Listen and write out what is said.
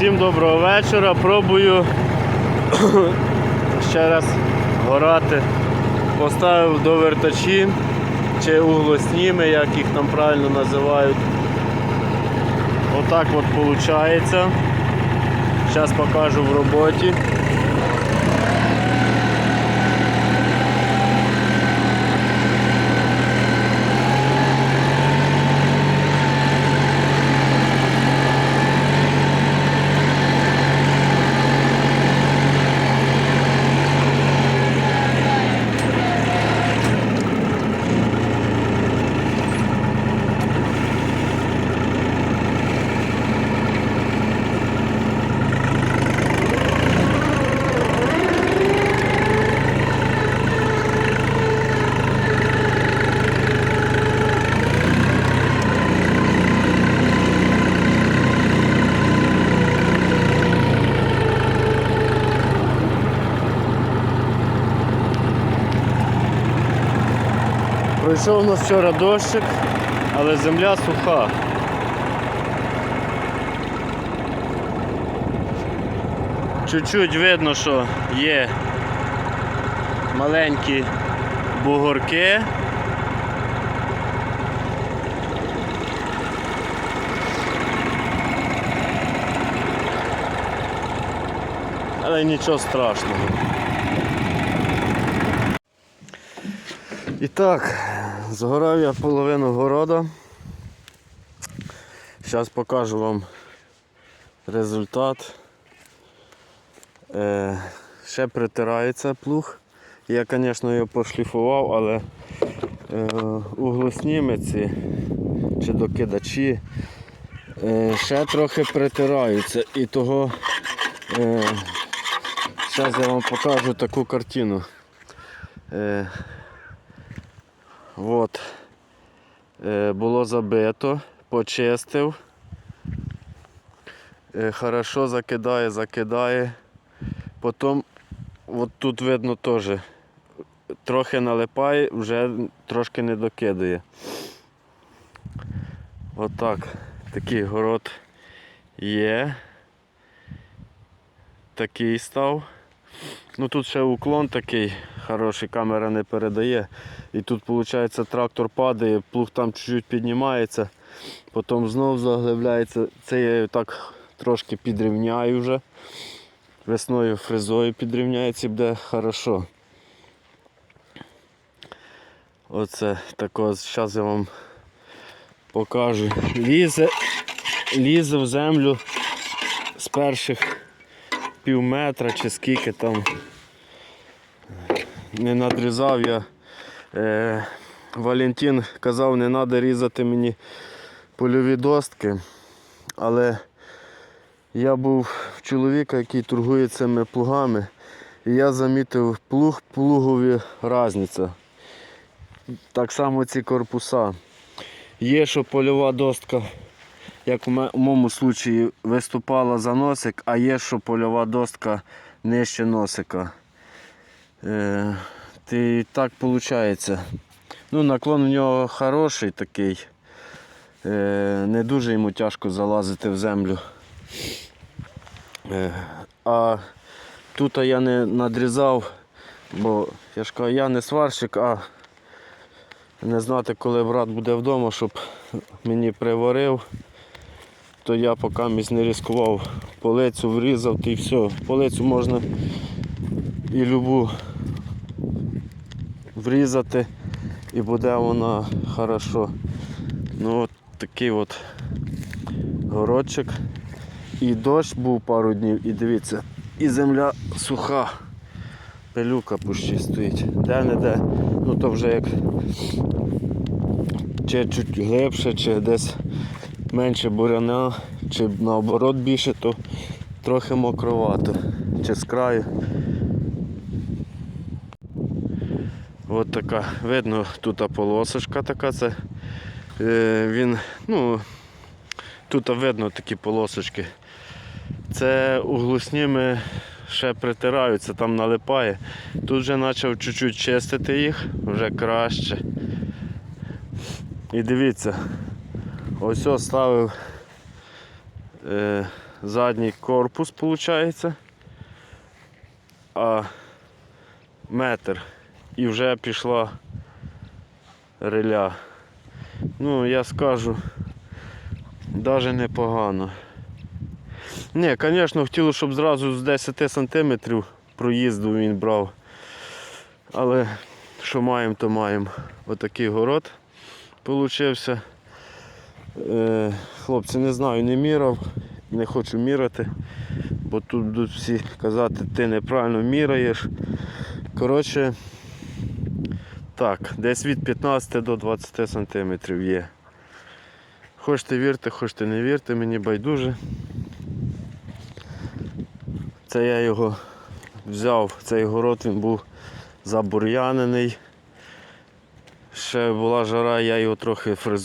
Всім доброго вечора. Пробую ще раз горати. Поставив до вертачі чи углосніми, як їх там правильно називають. Отак от виходить. Зараз покажу в роботі. Пройшов у нас вчора дощик, але земля суха. Чуть-чуть видно, що є маленькі бугорки. Але нічого страшного. І так, згорав я половину города. Зараз покажу вам результат. Е, ще притирається плуг. Я, звісно, його пошліфував, але е, углоснімиці чи докидачі е, ще трохи притираються. І того е, зараз я вам покажу таку картину. Е, От. Е, було забито, почистив. Е, хорошо закидає, закидає. Потім от тут видно теж трохи налипає, вже трошки не докидає. Отак. Такий город є. Такий став. Ну тут ще уклон такий хороший, камера не передає. І тут виходить трактор падає, плуг там чуть-чуть піднімається, потім знов заглибляється. Це я так трошки підрівняю вже. Весною фрезою підрівняється буде хорошо. Оце тако, зараз я вам покажу. Лізе, лізе в землю з перших пів метра чи скільки там не надрізав я. Е, Валентин казав, не треба різати мені польові достки. Але я був в чоловіка, який торгує цими плугами, і я замітив плуг, плугові різниця. Так само ці корпуса. Є, що польова достка, як у моєму випадку, виступала за носик, а є, що польова достка нижче носика. Е, ти так виходить. Ну, наклон у нього хороший такий. Е, не дуже йому тяжко залазити в землю. Е, а тут я не надрізав, бо я ж кажу, я не сварщик, а не знати, коли брат буде вдома, щоб мені приварив, то я поки не ризикував, полицю врізав і все. Полицю можна і любу врізати і буде вона хорошо. Ну от такий от городчик. І дощ був пару днів, і дивіться, і земля суха. Пилюка пущі стоїть. Де-не-де. Ну то вже як чи чуть глибше, чи десь менше буряна, чи наоборот більше, то трохи мокровато. Чи з краю. От така, видно, тут полосочка така, це е, він, ну, тут видно такі полосочки. Це углусніми ще притираються, там налипає. Тут вже почав чуть-чуть чистити їх, вже краще. І дивіться, ось ось ставив е, задній корпус, виходить. А метр. І вже пішла риля. Ну, я скажу, навіть непогано. Ні, звісно, хотілося, щоб зразу з 10 сантиметрів проїзду він брав. Але що маємо, то маємо. Отакий город получився. Е, хлопці, не знаю, не міряв, не хочу міряти, бо тут будуть всі казати, ти неправильно міряєш. Коротше, так, десь від 15 до 20 сантиметрів є. Хочете вірте, хочете не вірте, мені байдуже. Це я його взяв, цей город він був забур'янений. Ще була жара, я його трохи фрезував.